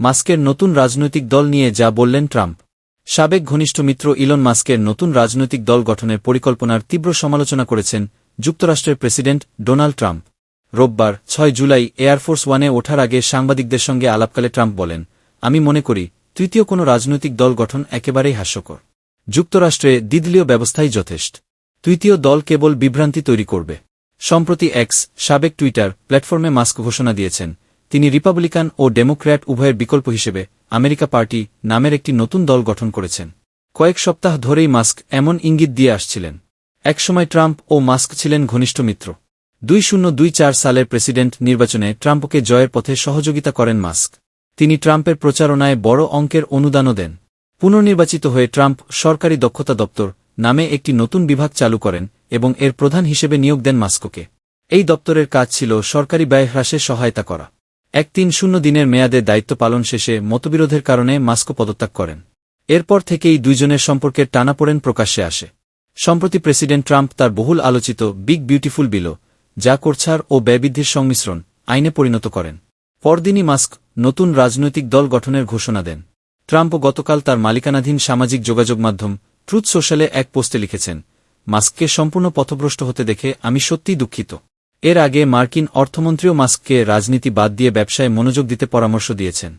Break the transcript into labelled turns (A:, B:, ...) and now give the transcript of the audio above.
A: মাস্কের নতুন রাজনৈতিক দল নিয়ে যা বললেন ট্রাম্প। সাবেক ঘনিষ্ঠ মিত্র ইলন মাস্কের নতুন রাজনৈতিক দল গঠনের পরিকল্পনার তীব্র সমালোচনা করেছেন যুক্তরাষ্ট্রের প্রেসিডেন্ট ডোনাল্ড ট্রাম্প। রোববার, ছয় জুলাই এয়ারফোর্স ওয়ানে ওঠার আগে সাংবাদিকদের সঙ্গে আলাপকালে ট্রাম্প বলেন, আমি মনে করি, তৃতীয় কোনো রাজনৈতিক দল গঠন একেবারেই হাস্যকর। যুক্তরাষ্ট্রে দ্বিদলীয় ব্যবস্থাই যথেষ্ট। তৃতীয় দল কেবল বিভ্রান্তি তৈরি করবে। সম্প্রতি এক্স, সাবেক টুইটার প্ল্যাটফর্মে মাস্ক ঘোষণা দিয়েছেন তিনি রিপাবলিকান ও ডেমোক্র্যাট উভয়ের বিকল্প হিসেবে আমেরিকা পার্টি নামের একটি নতুন দল গঠন করেছেন। কয়েক সপ্তাহ ধরেই মাস্ক এমন ইঙ্গিত দিয়ে আসছিলেন। একসময় ট্রাম্প ও মাস্ক ছিলেন ঘনিষ্ঠ মিত্র। দুই শূন্য দুই চার সালের প্রেসিডেন্ট নির্বাচনে ট্রাম্পকে জয়ের পথে সহযোগিতা করেন মাস্ক। তিনি ট্রাম্পের প্রচারণায় বড় অঙ্কের অনুদানও দেন। পুনর্নির্বাচিত হয়ে ট্রাম্প সরকারি দক্ষতা দপ্তর নামে একটি নতুন বিভাগ চালু করেন এবং এর প্রধান হিসেবে নিয়োগ দেন মাস্কোকে। এই দপ্তরের কাজ ছিল সরকারি ব্যয় হ্রাসে সহায়তা করা। এক তিন শূন্য দিনের মেয়াদে দায়িত্ব পালন শেষে মতবিরোধের কারণে মাস্কো পদত্যাগ করেন। এরপর থেকেই দুইজনের সম্পর্কের টানাপোড়েন প্রকাশ্যে আসে। সম্প্রতি প্রেসিডেন্ট ট্রাম্প তার বহুল আলোচিত বিগ বিউটিফুল বিল যা করছার ও ব্যয়বৃদ্ধির সংমিশ্রণ, আইনে পরিণত করেন। পরদিনই মাস্ক নতুন রাজনৈতিক দল গঠনের ঘোষণা দেন। ট্রাম্পও গতকাল তার মালিকানাধীন সামাজিক যোগাযোগ মাধ্যম ট্রুথ সোশ্যালে এক পোস্টে লিখেছেন, মাস্ককে সম্পূর্ণ পথভ্রষ্ট হতে দেখে আমি সত্যিই দুঃখিত। এর আগে মার্কিন অর্থমন্ত্রীও মাস্ককে রাজনীতি বাদ দিয়ে ব্যবসায় মনোযোগ দিতে পরামর্শ দিয়েছেন।